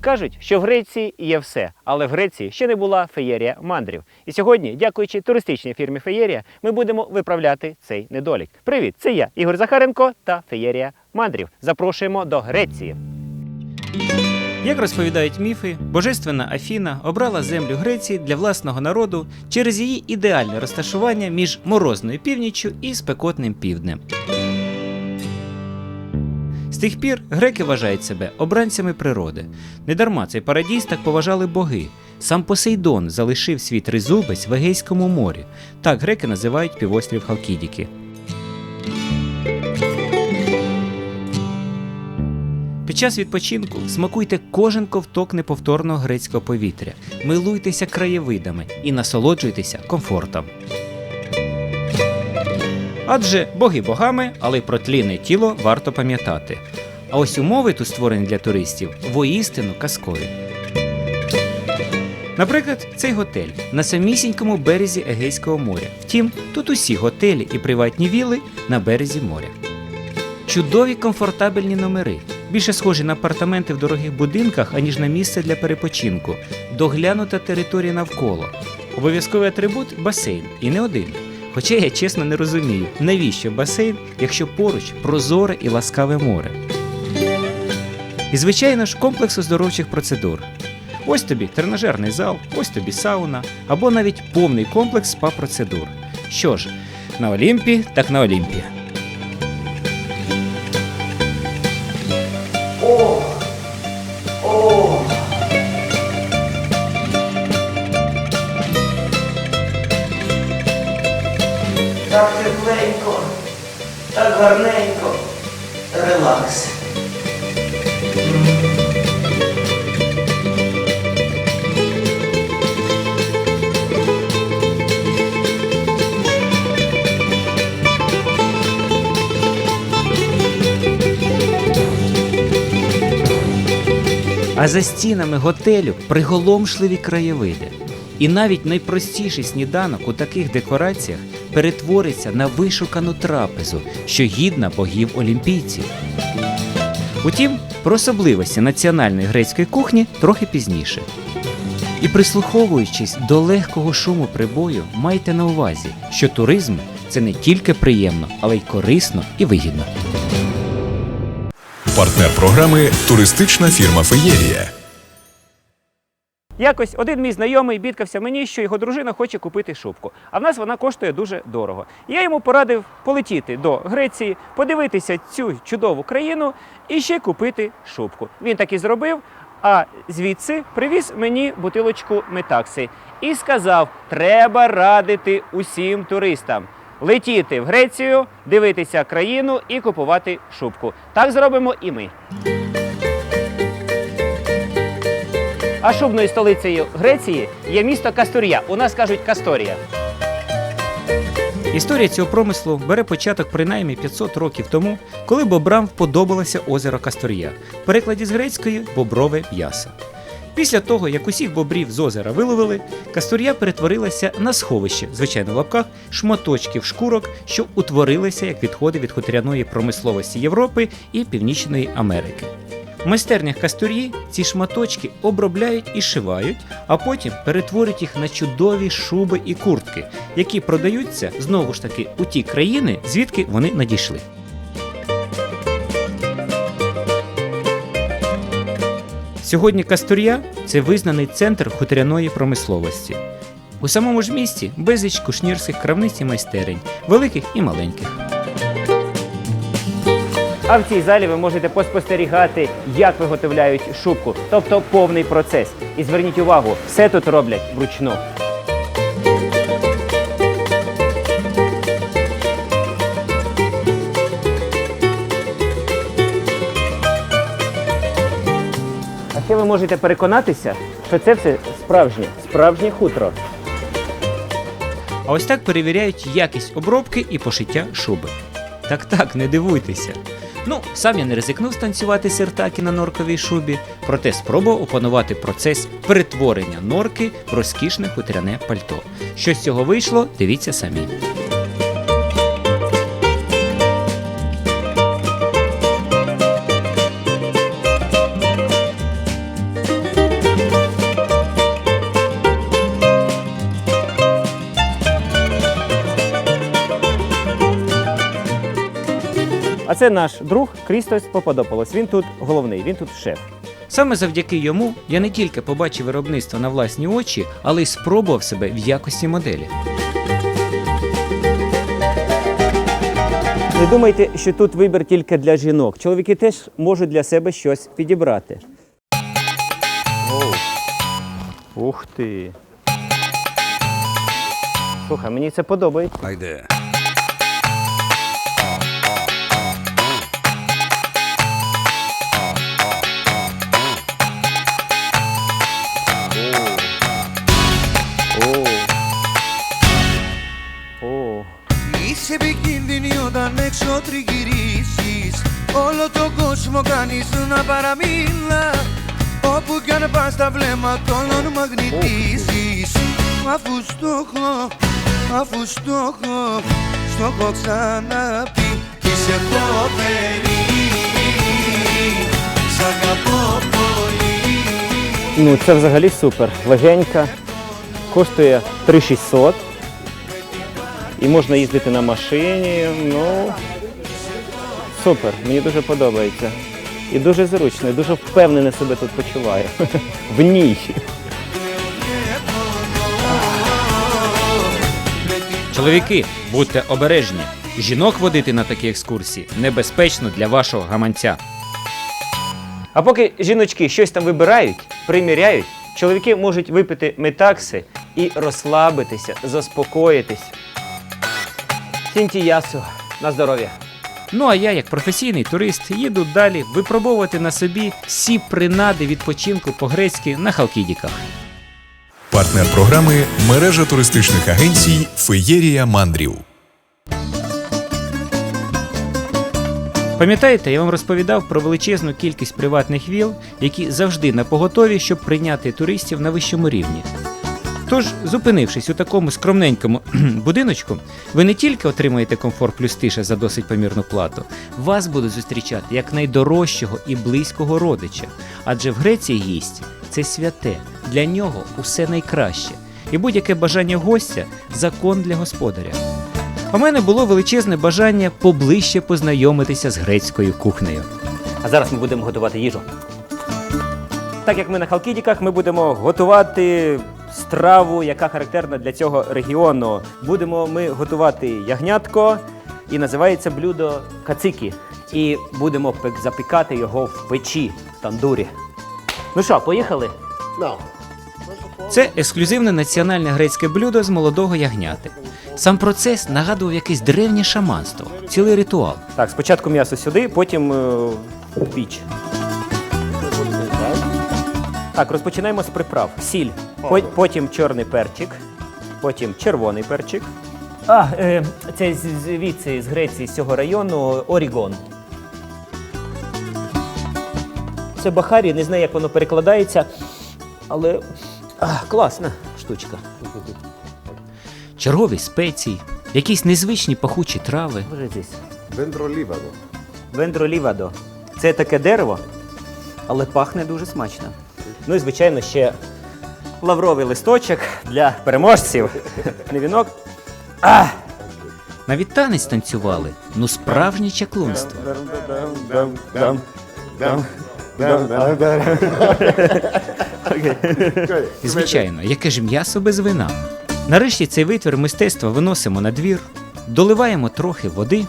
Кажуть, що в Греції є все, але в Греції ще не була феєрія мандрів. І сьогодні, дякуючи туристичній фірмі Феєрія, ми будемо виправляти цей недолік. Привіт, це я, Ігор Захаренко та Феєрія мандрів. Запрошуємо до Греції. Як розповідають міфи, божественна Афіна обрала землю Греції для власного народу через її ідеальне розташування між морозною північчю і спекотним півднем. З тих пір греки вважають себе обранцями природи. Недарма цей парадійс так поважали боги. Сам Посейдон залишив свій тризубець в Егейському морі. Так греки називають півострів Халкідіки. Під час відпочинку смакуйте кожен ковток неповторного грецького повітря, милуйтеся краєвидами і насолоджуйтеся комфортом. Адже боги богами, але про тлінне тіло варто пам'ятати. А ось умови тут створені для туристів воістину казкові. Наприклад, цей готель на самісінькому березі Егейського моря. Втім, тут усі готелі і приватні віли на березі моря. Чудові комфортабельні номери, більше схожі на апартаменти в дорогих будинках, аніж на місце для перепочинку, доглянута територія навколо. Обов'язковий атрибут басейн і не один. Хоча я чесно не розумію, навіщо басейн, якщо поруч прозоре і ласкаве море. І, звичайно ж, комплекс оздоровчих процедур. Ось тобі тренажерний зал, ось тобі сауна, або навіть повний комплекс спа-процедур. Що ж, на Олімпі, так на Олімпі. Так гарненько. Релакс. А за стінами готелю приголомшливі краєвиди. І навіть найпростіший сніданок у таких декораціях перетвориться на вишукану трапезу, що гідна богів олімпійців. Утім, про особливості національної грецької кухні трохи пізніше. І прислуховуючись до легкого шуму прибою, майте на увазі, що туризм це не тільки приємно, але й корисно і вигідно. Партнер програми туристична фірма Феєрія. Якось один мій знайомий бідкався мені, що його дружина хоче купити шубку. А в нас вона коштує дуже дорого. Я йому порадив полетіти до Греції, подивитися цю чудову країну і ще купити шубку. Він так і зробив. А звідси привіз мені бутилочку метакси і сказав: треба радити усім туристам летіти в Грецію, дивитися країну і купувати шубку. Так зробимо і ми. А шубною столицею Греції є місто Кастур'я. У нас кажуть Касторія. Історія цього промислу бере початок принаймні 500 років тому, коли бобрам вподобалося озеро Кастор'я, в перекладі з грецької боброве м'ясо. Після того, як усіх бобрів з озера виловили, Кастор'я перетворилася на сховище, звичайно в лапках, шматочків шкурок, що утворилися як відходи від хуторяної промисловості Європи і Північної Америки. В майстернях Кастор'ї ці шматочки обробляють і шивають, а потім перетворюють їх на чудові шуби і куртки, які продаються знову ж таки у ті країни, звідки вони надійшли. Сьогодні Кастор'я це визнаний центр хуторяної промисловості. У самому ж місті безліч кушнірських крамниць і майстерень, великих і маленьких. А в цій залі ви можете поспостерігати, як виготовляють шубку, тобто повний процес. І зверніть увагу, все тут роблять вручну. А ще ви можете переконатися, що це все справжнє, справжнє хутро. А ось так перевіряють якість обробки і пошиття шуби. Так так, не дивуйтеся. Ну, сам я не ризикнув станцювати сертаки на норковій шубі, проте спробував опанувати процес перетворення норки в розкішне хутряне пальто. Що з цього вийшло, дивіться самі. А це наш друг Крістос Попадополос. Він тут головний, він тут шеф. Саме завдяки йому я не тільки побачив виробництво на власні очі, але й спробував себе в якості моделі. Не думайте, що тут вибір тільки для жінок. Чоловіки теж можуть для себе щось підібрати. Ух ти. Слухай, мені це подобається. О. τα βλέμματα όλων μαγνητίζεις Αφού στο έχω, αφού στο έχω Στο έχω ξαναπεί Είσαι φοβερή Σ' αγαπώ πολύ Ну, це взагалі супер. Легенька. Коштує 3600. І можна їздити на машині. Ну, супер. Мені дуже подобається. І дуже зручно, і дуже впевнено себе тут почуваю. В ній. Чоловіки, будьте обережні. Жінок водити на такі екскурсії небезпечно для вашого гаманця. А поки жіночки щось там вибирають, приміряють, чоловіки можуть випити метакси і розслабитися, заспокоїтись. Сінтіясу, на здоров'я. Ну а я, як професійний турист, їду далі випробовувати на собі всі принади відпочинку по-грецьки на Халкідіках. Партнер програми мережа туристичних агенцій Феєрія мандрів. Пам'ятаєте, я вам розповідав про величезну кількість приватних віл, які завжди на поготові, щоб прийняти туристів на вищому рівні. Тож, зупинившись у такому скромненькому будиночку, ви не тільки отримаєте комфорт плюс тиша за досить помірну плату, вас будуть зустрічати як найдорожчого і близького родича. Адже в Греції гість це святе, для нього усе найкраще. І будь-яке бажання гостя закон для господаря. У мене було величезне бажання поближче познайомитися з грецькою кухнею. А зараз ми будемо готувати їжу. Так як ми на Халкідіках, ми будемо готувати страву, яка характерна для цього регіону. Будемо ми готувати ягнятко, і називається блюдо кацикі. І будемо запікати його в печі в тандурі. Ну що, поїхали? Це ексклюзивне національне грецьке блюдо з молодого ягняти. Сам процес нагадував якесь древнє шаманство, цілий ритуал. Так, спочатку м'ясо сюди, потім е, в піч. Так, розпочинаємо з приправ. Сіль, по- потім чорний перчик, потім червоний перчик. А, е, це з- звідси з Греції, з цього району Орігон. Це Бахарі, не знаю, як воно перекладається, але а, класна штучка. Чергові спеції, якісь незвичні пахучі трави. Is this? Дендроліваго. Вендролівадо. Це таке дерево, але пахне дуже смачно. Ну і, звичайно, ще лавровий листочок для переможців. Не вінок. А! Навіть танець танцювали. Ну справжнє чаклунство. І, звичайно, яке ж м'ясо без вина. Нарешті цей витвір мистецтва виносимо на двір, доливаємо трохи води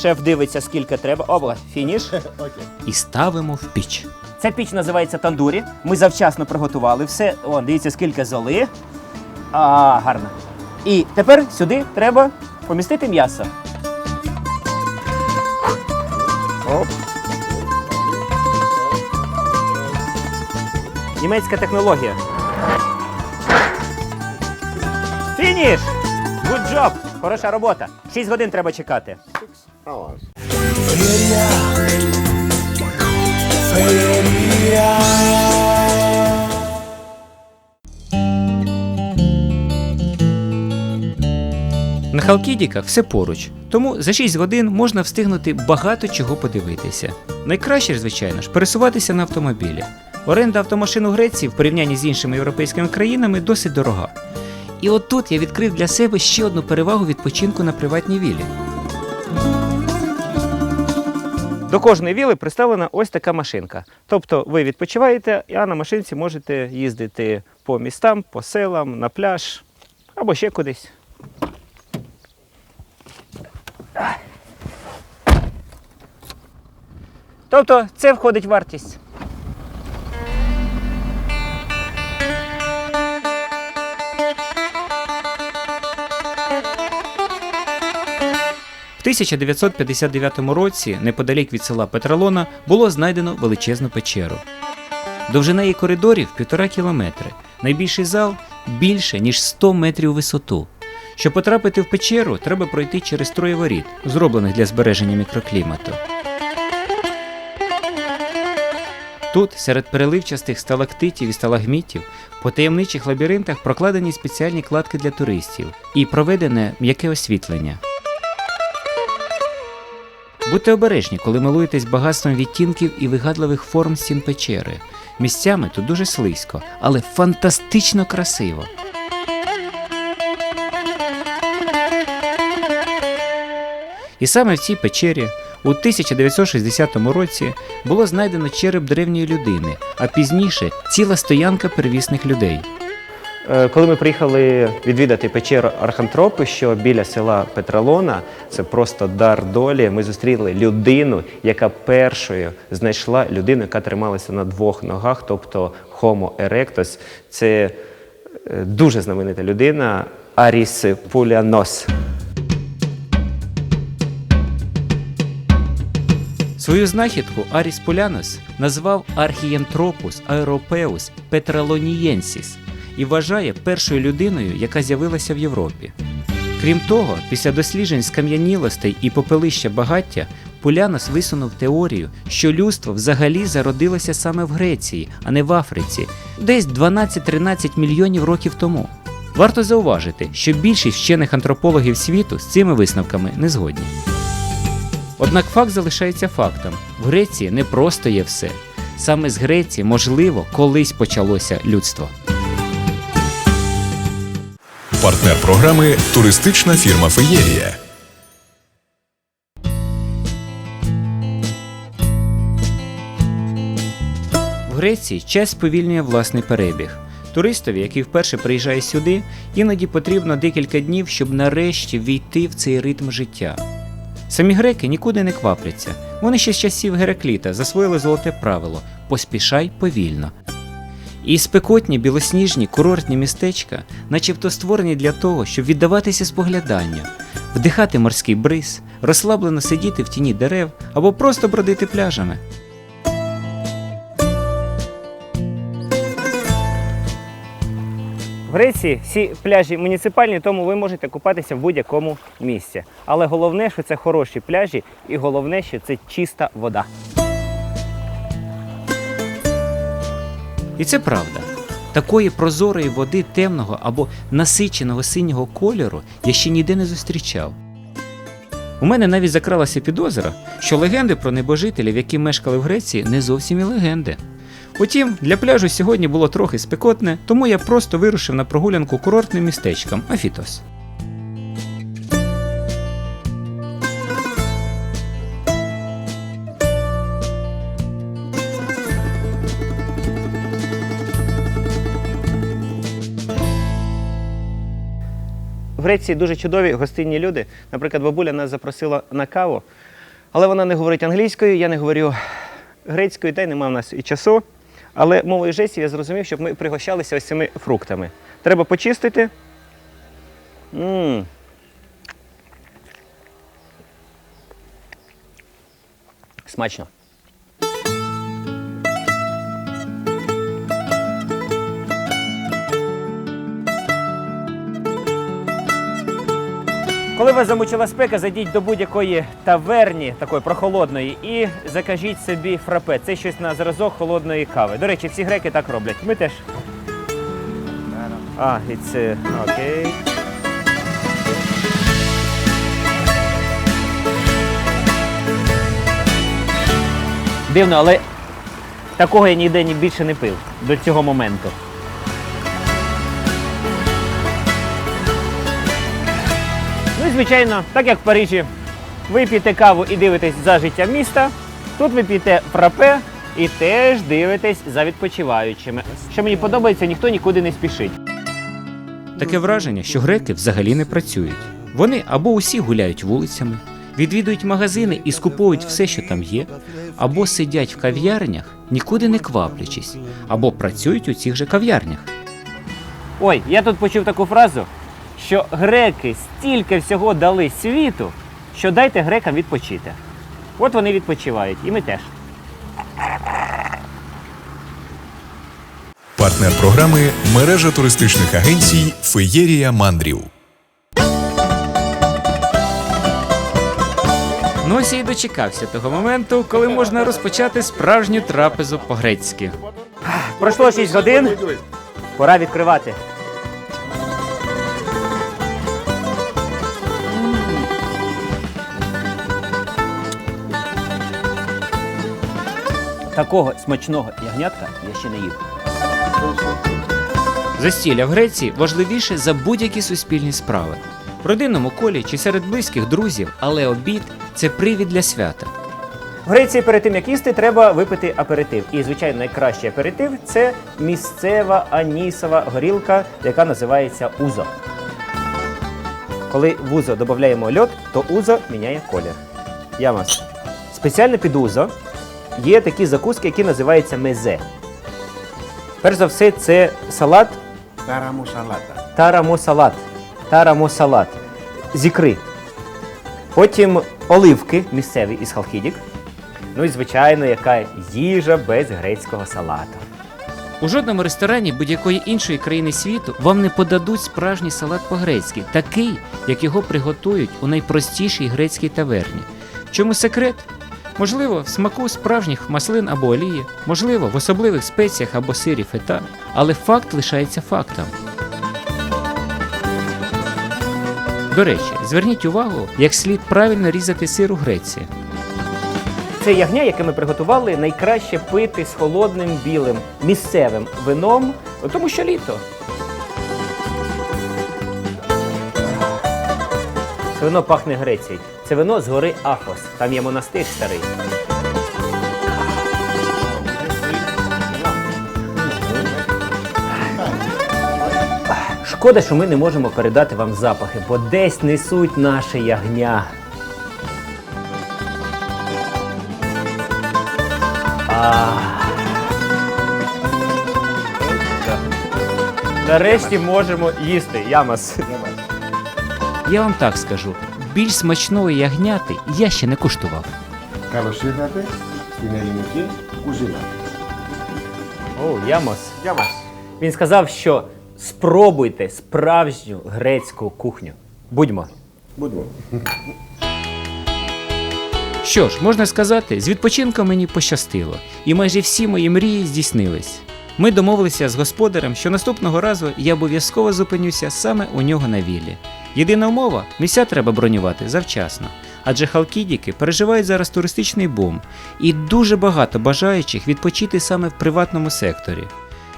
Шеф дивиться, скільки треба. Обла, фініш. і ставимо в піч. Ця піч називається тандурі. Ми завчасно приготували все. О, дивіться, скільки золи. А, гарно. І тепер сюди треба помістити м'ясо. Німецька технологія. Фініш! Good job! Хороша робота. 6 годин треба чекати. На Халкідіках все поруч, тому за 6 годин можна встигнути багато чого подивитися. Найкраще звичайно ж, пересуватися на автомобілі. Оренда автомашин у Греції в порівнянні з іншими європейськими країнами досить дорога. І от тут я відкрив для себе ще одну перевагу відпочинку на приватній вілі. До кожної віли представлена ось така машинка. Тобто ви відпочиваєте, а на машинці можете їздити по містам, по селам, на пляж або ще кудись. Тобто це входить в вартість. 1959 році, неподалік від села Петралона, було знайдено величезну печеру. Довжина її коридорів півтора кілометри. Найбільший зал більше, ніж 100 метрів у висоту. Щоб потрапити в печеру, треба пройти через троє воріт, зроблених для збереження мікроклімату. Тут, серед переливчастих сталактитів і сталагмітів, по таємничих лабіринтах прокладені спеціальні кладки для туристів і проведене м'яке освітлення. Будьте обережні, коли милуєтесь багатством відтінків і вигадливих форм стін печери. Місцями тут дуже слизько, але фантастично красиво. І саме в цій печері у 1960 році було знайдено череп древньої людини, а пізніше ціла стоянка первісних людей. Е, Коли ми приїхали відвідати печеру Архантропи, що біля села Петралона, це просто дар долі. Ми зустріли людину, яка першою знайшла людину, яка трималася на двох ногах, тобто Homo erectus. Це е, дуже знаменита людина Аріс Пулянос. Свою знахідку Аріс Полянос назвав Архієнтропус аеропеус петралонієнсіс і вважає першою людиною, яка з'явилася в Європі. Крім того, після досліджень скам'янілостей і попелища багаття, Полянос висунув теорію, що людство взагалі зародилося саме в Греції, а не в Африці, десь 12-13 мільйонів років тому. Варто зауважити, що більшість вчених антропологів світу з цими висновками не згодні. Однак факт залишається фактом: в Греції не просто є все. Саме з Греції, можливо, колись почалося людство. Партнер програми туристична фірма Феєрія. В Греції час сповільнює власний перебіг. Туристові, який вперше приїжджає сюди, іноді потрібно декілька днів, щоб нарешті війти в цей ритм життя. Самі греки нікуди не квапляться. Вони ще з часів Геракліта засвоїли золоте правило поспішай повільно. І спекотні білосніжні курортні містечка, начебто створені для того, щоб віддаватися спогляданню, вдихати морський бриз, розслаблено сидіти в тіні дерев або просто бродити пляжами. В Греції всі пляжі муніципальні, тому ви можете купатися в будь-якому місці. Але головне, що це хороші пляжі, і головне, що це чиста вода. І це правда. Такої прозорої води темного або насиченого синього кольору я ще ніде не зустрічав. У мене навіть закралася підозра, що легенди про небожителів, які мешкали в Греції, не зовсім і легенди. Утім, для пляжу сьогодні було трохи спекотне, тому я просто вирушив на прогулянку курортним містечком Афітос. Греції дуже чудові гостинні люди. Наприклад, бабуля нас запросила на каву, але вона не говорить англійською, я не говорю грецькою, та й немає в нас і часу. Але мовою жестів я зрозумів, щоб ми пригощалися ось цими фруктами. Треба почистити. м Смачно. Коли вас замучила спека, зайдіть до будь-якої таверні, такої прохолодної, і закажіть собі фрапе. Це щось на зразок холодної кави. До речі, всі греки так роблять. Ми теж. А, і це окей. Дивно, але такого я ніде ні більше не пив до цього моменту. Звичайно, так як в Парижі, ви п'єте каву і дивитесь за життя міста, тут ви п'єте фрапе і теж дивитесь за відпочиваючими. Що мені подобається, ніхто нікуди не спішить. Таке враження, що греки взагалі не працюють. Вони або усі гуляють вулицями, відвідують магазини і скуповують все, що там є, або сидять в кав'ярнях, нікуди не кваплячись, або працюють у цих же кав'ярнях. Ой, я тут почув таку фразу, що греки стільки всього дали світу, що дайте грекам відпочити. От вони відпочивають, і ми теж. Партнер програми мережа туристичних агенцій Феєрія Мандрів. Ну ось я й дочекався того моменту, коли можна розпочати справжню трапезу по-грецьки. Пройшло 6 годин. Пора відкривати. Такого смачного ягнятка я ще не їв. Застілля в Греції важливіше за будь-які суспільні справи. В родинному колі чи серед близьких друзів, але обід це привід для свята. В Греції перед тим як їсти, треба випити аперитив. І, звичайно, найкращий аперитив це місцева анісова горілка, яка називається узо. Коли в узо додаємо льод, то узо міняє колір. Ямас. Спеціально під узо є такі закуски, які називаються мезе. Перш за все, це салат Тарамусалата. тарамосалат. Тарамосалат. З ікри. Потім оливки місцеві із халхідік. Ну і звичайно, яка їжа без грецького салату. У жодному ресторані будь-якої іншої країни світу вам не подадуть справжній салат по-грецьки, такий, як його приготують у найпростішій грецькій таверні. В чому секрет? Можливо, в смаку справжніх маслин або олії, можливо, в особливих спеціях або сирі фета, але факт лишається фактом. До речі, зверніть увагу, як слід правильно різати сир у Греції. Це ягня, яке ми приготували, найкраще пити з холодним білим місцевим вином, тому що літо. Це вино пахне Грецією. Це вино з гори Ахос. Там є монастир старий. Шкода, що ми не можемо передати вам запахи, бо десь несуть наше ягня. А. Нарешті можемо їсти. Ямас. Я вам так скажу: більш смачної ягняти я ще не куштував. Καλώς ήρθατε στην ελληνική κουζίνα. О, Ямос. Ямас. Він сказав, що спробуйте справжню грецьку кухню. Будьмо. Будемо. Що ж, можна сказати, з відпочинком мені пощастило, і майже всі мої мрії здійснились. Ми домовилися з господарем, що наступного разу я обов'язково зупинюся саме у нього на віллі. Єдина умова місця треба бронювати завчасно, адже халкідіки переживають зараз туристичний бум, і дуже багато бажаючих відпочити саме в приватному секторі.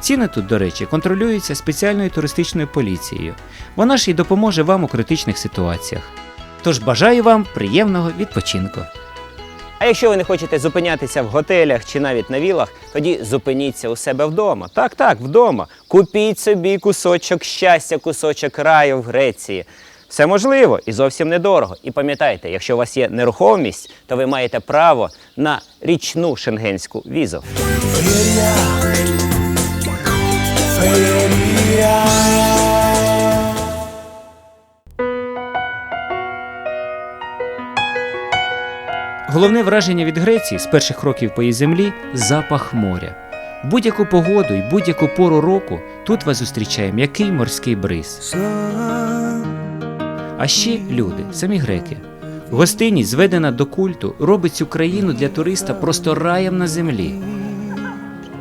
Ціни тут, до речі, контролюються спеціальною туристичною поліцією. Вона ж і допоможе вам у критичних ситуаціях. Тож бажаю вам приємного відпочинку. А якщо ви не хочете зупинятися в готелях чи навіть на вілах, тоді зупиніться у себе вдома. Так, так, вдома. Купіть собі кусочок щастя, кусочок раю в Греції. Все можливо і зовсім недорого. І пам'ятайте, якщо у вас є нерухомість, то ви маєте право на річну шенгенську візу. Головне враження від Греції з перших років по її землі запах моря. Будь-яку погоду і будь-яку пору року тут вас зустрічає м'який морський бриз. А ще люди, самі греки. Гостинність, зведена до культу, робить цю країну для туриста просто раєм на землі.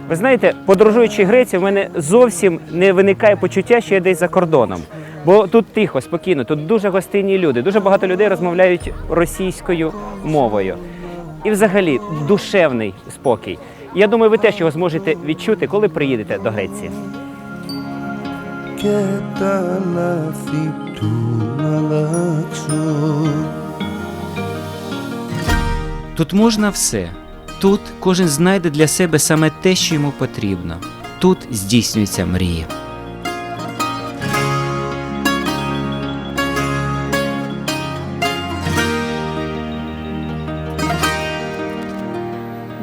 Ви знаєте, подорожуючи Грецію, в мене зовсім не виникає почуття, що я десь за кордоном. Бо тут тихо, спокійно, тут дуже гостинні люди. Дуже багато людей розмовляють російською мовою. І, взагалі, душевний спокій. Я думаю, ви теж його зможете відчути, коли приїдете до Греції. Тут можна все. Тут кожен знайде для себе саме те, що йому потрібно. Тут здійснюється мрія.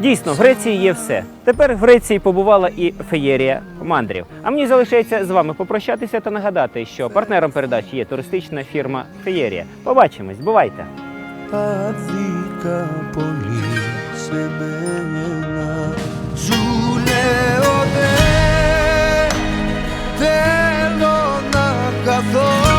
Дійсно, в Греції є все. Тепер в Греції побувала і феєрія мандрів. А мені залишається з вами попрощатися та нагадати, що партнером передачі є туристична фірма Феєрія. Побачимось, бувайте! Θέλω να καθώ